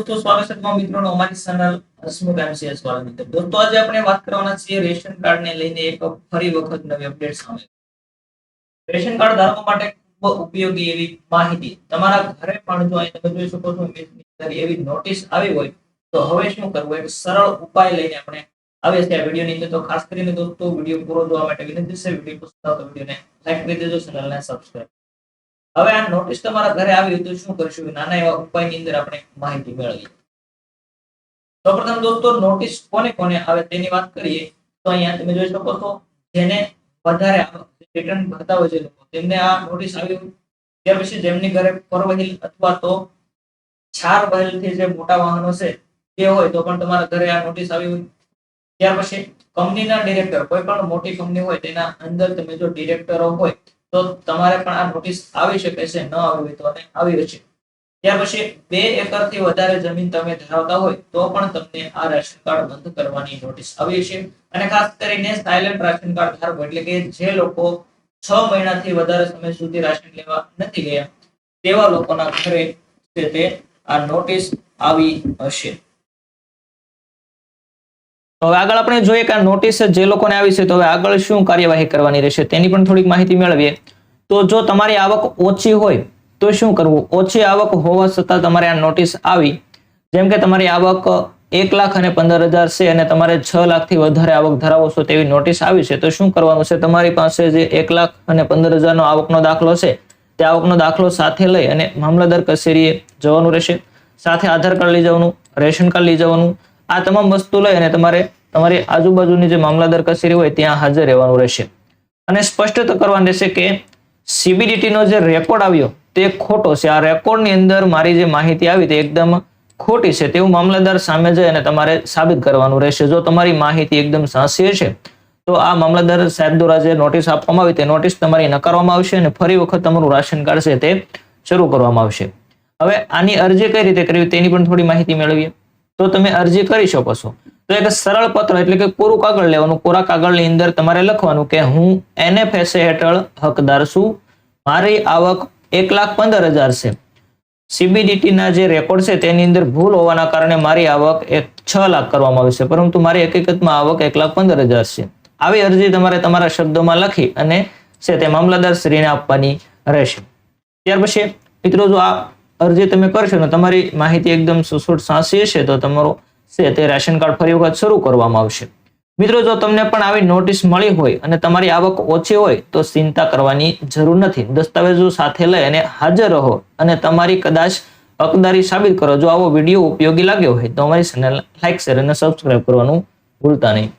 દોસ્તો સ્વાગત છે તમામ મિત્રોનો. અમારી ચેનલ હસમુખ એમસીએસ વાળા મિત્રો દોસ્તો, આજે આપણે વાત કરવાના છીએ રેશન કાર્ડ ને લઈને એક ફરી વખત નવી અપડેટ સામે. રેશન કાર્ડ ધારકો માટે ખૂબ ઉપયોગી એવી માહિતી. તમારા ઘરે પણ જો અહીં તમે જોઈ શકો છો એવી નોટિસ આવી હોય, તો હવે શું કરવું? એક સરળ ઉપાય લઈને આપણે આવે છે આ વિડીયોની અંદર. તો ખાસ કરીને દોસ્તો, વીડિયો પૂરો જોવા માટે વિનંતી છે. વીડિયો પસંદ આવતો વિડીયોને લાઈક કરી દેજો, ચેનલને સબસ્ક્રાઇબ હવે આ નોટિસ તમારા ઘરે આવી તો શું કરશું? નાના એવા ઉપાયની અંદર આપણે માહિતી મેળવીએ. સૌપ્રથમ દોસ્તો નોટિસ કોને કોને આવે તેની વાત કરીએ, તો અહીંયા તમે જોઈ શકો છો, જેને વધારે રિટર્ન ભરતા હોય છે લોકો, તેમને આ નોટિસ આવી ત્યાર પછી જેમની ઘરે ફોર અથવા તો ચાર વ્હીલથી જે મોટા વાહનો છે તે હોય તો પણ તમારા ઘરે આ નોટિસ આવી હોય ત્યાર પછી કંપનીના ડિરેક્ટર કોઈ પણ મોટી કંપની હોય તેના અંદર તમે જો ડિરેક્ટરો હોય તો તમારે પણ આ નોટિસ આવી શકે છે, ન આવી હોય તો આવી હશે. ત્યાર પછી બે એકરથી વધારે જમીન તમે ધરાવતા હોય તો પણ તમને આ રાશન કાર્ડ બંધ કરવાની નોટિસ આવી છે અને ખાસ કરીને સાયલેન્ટ રાશન કાર્ડ ધારકો એટલે કે જે લોકો છ મહિનાથી વધારે સમય સુધી રાશન લેવા નથી ગયા, તેવા લોકોના ઘરે તે આ નોટિસ આવી હશે. હવે આગળ આપણે જોઈએ કે આ નોટિસ જે લોકોને આવી છે તો હવે આગળ શું કાર્યવાહી કરવાની રહેશે તેની પણ થોડીક માહિતી મેળવીએ. તો જો તમારી આવક ઓછી હોય તો શું કરવું? ઓછી આવક હોવા છતાં તમારે આ નોટિસ આવી. જેમ કે તમારી આવક એક લાખ અને પંદર હજાર છે અને તમારે છ લાખથી વધારે આવક ધરાવો છો તેવી નોટિસ આવી છે તો શું કરવાનું છે? તમારી પાસે જે એક લાખ અને પંદર હજારનો આવકનો દાખલો છે તે આવકનો દાખલો સાથે લઈ અને મામલતદાર કચેરીએ જવાનું રહેશે. સાથે આધાર કાર્ડ લઈ જવાનું, રેશન કાર્ડ લઈ જવાનું આ તમામ વસ્તુ લઈ અને તમારે તમારી આજુબાજુની જે મામલતદાર કચેરી હોય ત્યાં હાજર રહેવાનું રહેશે. અને સ્પષ્ટ કરવાનું રહેશે કે સીબીડીટીનો જે રેકોર્ડ આવ્યો તે ખોટો છે. આ રેકોર્ડની અંદર મારી જે માહિતી આવી તે એકદમ ખોટી છે. તેવું મામલતદાર સામે જઈ અને તમારે સાબિત કરવાનું રહેશે. જો તમારી માહિતી એકદમ સાચી છે, તો આ મામલતદાર સાહેબ દ્વારા જે નોટિસ આપવામાં આવી તે નોટિસ તમારી નકારવામાં આવશે અને ફરી વખત તમારું રાશન કાર્ડ છે તે શરૂ કરવામાં આવશે. હવે આની અરજી કઈ રીતે કરવી તેની પણ થોડી માહિતી મેળવીએ. તો તમે અરજી કરી શકો છો. તો એક સરળ પત્ર એટલે કે કોરું કાગળ લેવાનું કોરા કાગળની અંદર તમારે લખવાનું કે હું એનએફએસએ હેઠળ હકદાર છું. મારી આવક એક લાખ પંદર હજાર છે. સીબીડીટીના જે રેકોર્ડ છે તેની અંદર ભૂલ હોવાના કારણે મારી આવક એક છ લાખ કરવામાં આવી છે, પરંતુ મારી હકીકતમાં આવક એક લાખ પંદર હજાર છે. આવી અરજી તમારે તમારા શબ્દોમાં લખી અને છે તે મામલતદાર આપવાની રહેશે. ત્યાર પછી મિત્રો જો આ અરજી તમે કરશો ને તમારી માહિતી એકદમ સુસુટ સાંસી હશે તો તમારો છે તે રાશન કાર્ડ ફરી વખત શરૂ કરવામાં આવશે. મિત્રો, જો તમને પણ આવી નોટિસ મળી હોય અને તમારી આવક ઓછી હોય તો ચિંતા કરવાની જરૂર નથી. દસ્તાવેજો સાથે લઈ અને હાજર રહો અને તમારી કદાચ હકદારી સાબિત કરો. જો આવો વીડિયો ઉપયોગી લાગ્યો હોય તો અમારી ચેનલ લાઈક, શેર અને સબસ્ક્રાઇબ કરવાનું ભૂલતા નહીં.